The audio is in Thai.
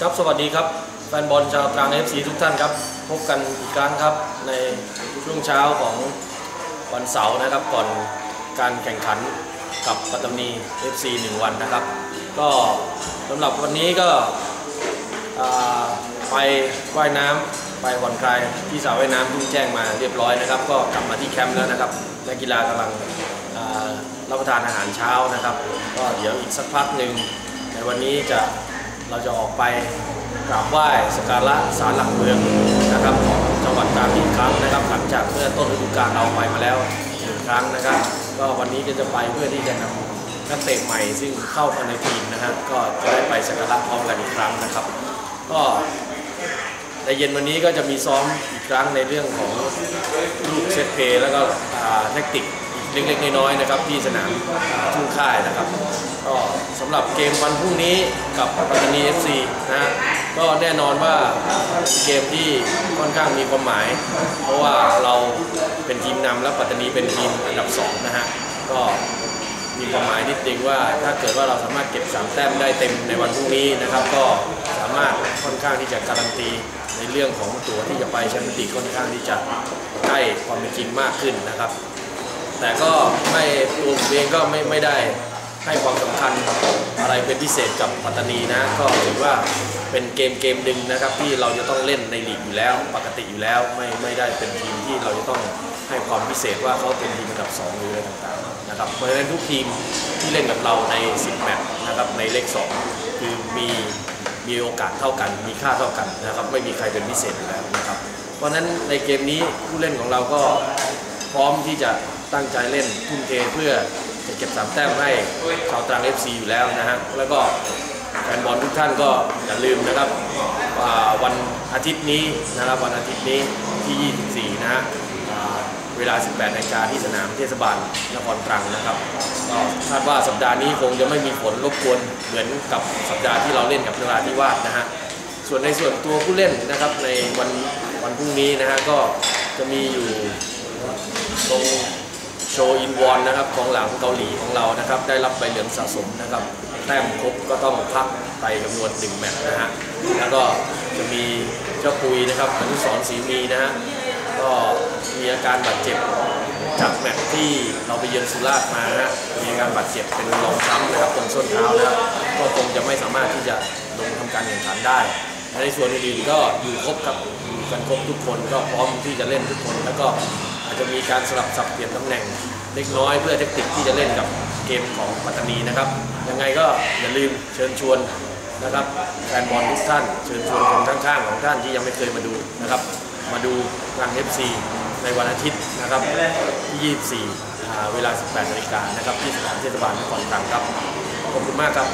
ครับสวัสดีครับแฟนบอลชาวตรัง FC ทุกท่านครับ พบกันอีกครั้งครับในช่วงเช้าของวันเสาร์นะครับ ก่อนการแข่งขันกับปัตตานี FC 1วันนะครับ ก็สำหรับวันนี้ก็ไปว่ายน้ำไปผ่อนคลายที่สระว่ายน้ำทุ่งแจ้งมาเรียบร้อยนะครับ ก็กลับมาที่แคมป์แล้วนะครับนักกีฬากำลังรับประทานอาหารเช้านะครับ ก็เดี๋ยวอีกสักพักหนึ่งในวันนี้จะ เราจะออกไปกราบไหว้สักการะศาลหลักเมืองนะครับของจังหวัดตรังอีกครั้งนะครับ หลังจากเมื่อต้นฤดูกาลเราไปมาแล้วหนึ่งครั้งนะครับ ก็วันนี้ก็จะไปเพื่อที่จะนำนักเตะใหม่ซึ่งเข้ามาในทีมนะครับก็จะได้ไปสักการะพร้อมกันอีกครั้งนะครับ ก็ในเย็นวันนี้ก็จะมีซ้อมอีกครั้งในเรื่องของลูกเซตเพย์แล้วก็อ่าแทคติก เล็กๆน้อยๆนะครับที่สนามทุ่งค่ายนะครับก็สำหรับเกมวันพรุ่งนี้กับปัตตานี FC นะฮะก็แน่นอนว่าเกมที่ค่อนข้างมีความหมาย เพราะว่าเราเป็นทีมนำและปัตตานีเป็นทีมอันดับ2นะฮะก็มีความหมายนิดนึงว่าถ้าเกิดว่าเราสามารถเก็บ3แต้มได้เต็มในวันพรุ่งนี้นะครับ ก็สามารถค่อนข้างที่จะการันตีในเรื่องของตัวที่จะไปแชมเปี้ยนลีกค่อนข้างที่จะใกล้ความเป็นจริงมากขึ้นนะครับ แต่ก็ไม่ตัวผมเองก็ไม่ไม่ได้ให้ความสำคัญอะไรเป็นพิเศษกับปัตตานีนะ ก็ถือว่าเป็นเกมเกมหนึ่งนะครับ ที่เราจะต้องเล่นในลีกอยู่แล้ว ปกติอยู่แล้วไม่ไม่ได้เป็นทีมที่เราจะต้องให้ความพิเศษว่าเขาเป็นทีมอันดับ2หรืออะไรต่างๆนะครับเพราะฉะนั้นทุกทีมที่เล่นกับเราใน 10 แมตช์นะครับในเลข2คือมีมีโอกาสเท่ากัน มีค่าเท่ากันนะครับไม่มีใครเป็นพิเศษอยู่แล้วนะครับ เพราะฉะนั้นในเกมนี้ผู้เล่นของเราก็พร้อมที่จะ ตั้งใจเล่นทุ่มเทเพื่อจะเก็บสามแต้มให้ชาวตรัง FC อยู่แล้วนะฮะแล้วก็แฟนบอลทุกท่านก็อย่าลืมนะครับว่าวันอาทิตย์นี้นะครับวันอาทิตย์นี้ที่ 24 นะฮะเวลา 18นาฬิกาที่สนามเทศบาลนครตรังนะครับก็คาดว่าสัปดาห์นี้คงจะไม่มีฝนรบกวนเหมือนกับสัปดาห์ที่เราเล่นกับนราธิวาสนะฮะส่วนในส่วนตัวผู้เล่นนะครับในวันวันพรุ่งนี้นะฮะก็จะมีอยู่ตรง โชว์อินวอนนะครับของหลังเกาหลีของเรานะครับ ได้รับใบเหลืองสะสมนะครับ แต้มครบก็ต้องพักไปจำนวนหนึ่งแมตช์นะฮะแล้วก็จะมีเจ้าปุยนะครับอนุสรศรีมีนะฮะก็มีอาการบาดเจ็บจากแมตช์ที่เราไปเยือนสุราษฎร์มานะฮะมีอาการบาดเจ็บเป็นรองช้ำนะครับตรงส้นเท้านะครับก็คงจะไม่สามารถที่จะลงทำการแข่งขันได้ ในส่วนอื่นๆก็อยู่ครบครับอยู่กันครบทุกคนก็พร้อมที่จะเล่นทุกคนแล้วก็ จะมีการสลับสับเปลี่ยนตำแหน่งเล็กน้อยเพื่อเทคนิคที่จะเล่นกับเกมของปัตตานีนะครับ ยังไงก็อย่าลืมเชิญชวนนะครับแฟนบอลทุกท่าน เชิญชวนคนข้างๆของท่านที่ยังไม่เคยมาดูนะครับ มาดูทาง FC ในวันอาทิตย์นะครับที่24เวลา 18นาฬิกานะครับที่สถานเทศบาลนครตรังครับ ขอบคุณมากครับ